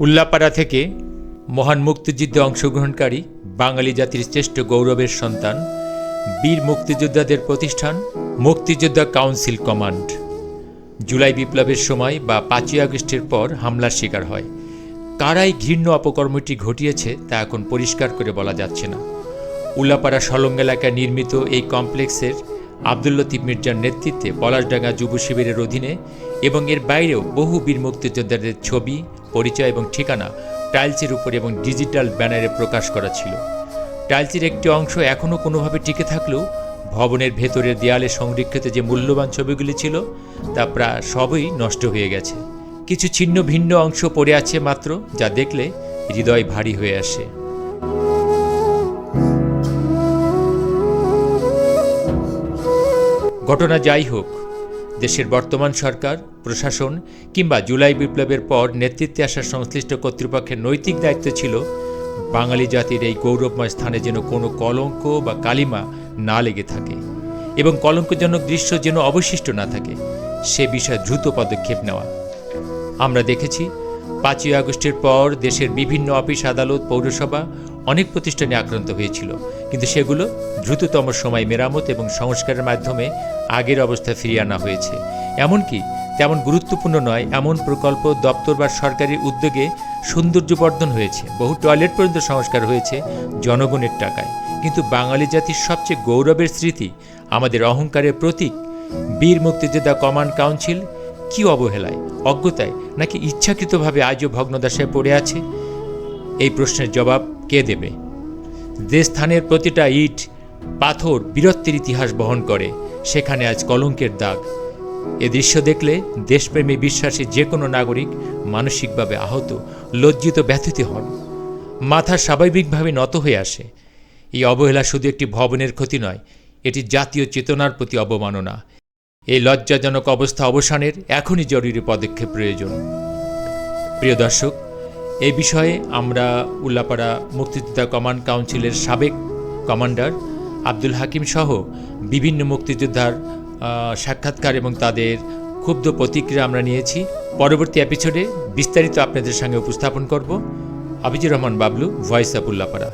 উল্লাপাড়া থেকে মহান মুক্তিযুদ্ধে অংশগ্রহণকারী বাঙালি জাতির শ্রেষ্ঠ গৌরবের সন্তান, বীর মুক্তিযোদ্ধাদের প্রতিষ্ঠান মুক্তিযোদ্ধা কাউন্সিল কমান্ড। জুলাই বিপ্লবের সময় বা পাঁচই আগস্টের পর হামলার শিকার হয়। কারাই ঘৃণ্য অপকর্মটি ঘটিয়েছে তা এখন পরিষ্কার করে বলা যাচ্ছে না। উল্লাপাড়া সলঙ্গ এলাকায় নির্মিত এই কমপ্লেক্সের আবদুল লতিফ মির্জার নেতৃত্বে পলাশডাঙ্গা যুব শিবিরের অধীনে এবং এর বাইরেও বহু বীর মুক্তিযোদ্ধাদের ছবি পরিচয় এবং ঠিকানা টাইলসের উপর এবং ডিজিটাল ব্যানারে প্রকাশ করা ছিল। টাইলসের একটি অংশ এখনও কোনোভাবে টিকে থাকলেও ভবনের ভেতরের দেয়ালে সংরক্ষিত যে মূল্যবান ছবিগুলি ছিল, তা প্রায় সবই নষ্ট হয়ে গেছে। কিছু ছিন্ন ভিন্ন অংশ পড়ে আছে মাত্র, যা দেখলে হৃদয় ভারী হয়ে আসে। ঘটনা যাই হোক দেশের বর্তমান সরকার, প্রশাসন কিংবা জুলাই বিপ্লবের পর নেতৃত্বে আসা সংশ্লিষ্ট কর্তৃপক্ষের নৈতিক দায়িত্ব ছিল বাঙালি জাতির এই গৌরবময় স্থানে যেন কোনো কলঙ্ক বা কালিমা না লেগে থাকে এবং কলঙ্কজনক দৃশ্য যেন অবশিষ্ট না থাকে, সে বিষয়ে দ্রুত পদক্ষেপ নেওয়া। আমরা দেখেছি, পাঁচই আগস্টের পর দেশের বিভিন্ন অফিস, আদালত, পৌরসভা অনেক প্রতিষ্ঠানে আক্রান্ত হয়েছিল, কিন্তু সেগুলো দ্রুততম সময় মেরামত এবং সংস্কারের মাধ্যমে আগের অবস্থা ফিরিয়ে আনা হয়েছে। এমনকি তেমন গুরুত্বপূর্ণ নয়, এমন প্রকল্প, দপ্তর বা সরকারি উদ্যোগে সৌন্দর্যবর্ধন হয়েছে। বহু টয়লেট পর্যন্ত সংস্কার হয়েছে জনগণের টাকায়। কিন্তু বাঙালি জাতির সবচেয়ে গৌরবের স্মৃতি, আমাদের অহংকারের প্রতীক, বীর মুক্তিযোদ্ধা কমান্ড কাউন্সিল, কি অবহেলায়, অজ্ঞতায়, নাকি ইচ্ছাকৃতভাবে আজও ভগ্নদশায় পড়ে আছে? এই প্রশ্নের জবাব কে দেবে? যে স্থানের প্রতিটা ইট, পাথর বীরত্বের ইতিহাস বহন করে। সেখানে আজ কলঙ্কের দাগ। এ দৃশ্য দেখলে দেশপ্রেমী বিশ্বাসী যে কোনো নাগরিক মানসিকভাবে আহত, লজ্জিত, ব্যথিত হন। মাথা স্বাভাবিকভাবে নত হয়ে আসে। এই অবহেলা শুধু একটি ভবনের ক্ষতি নয়, এটি জাতীয় চেতনার প্রতি অবমাননা। এই লজ্জাজনক অবস্থা অবসানের এখনই জরুরি পদক্ষেপ প্রয়োজন। প্রিয় দর্শক এই বিষয়ে আমরা উল্লাপাড়া মুক্তিযোদ্ধা কমান্ড কাউন্সিলের সাবেক কমান্ডার আব্দুল হাকিম সহ বিভিন্ন মুক্তিযোদ্ধার সাক্ষাৎকার এবং তাদের ক্ষুব্ধ প্রতিক্রিয়া আমরা নিয়েছি। পরবর্তী এপিসোডে বিস্তারিত আপনাদের সঙ্গে উপস্থাপন করব। Abijur Rahman Bablu voice of Ullapara.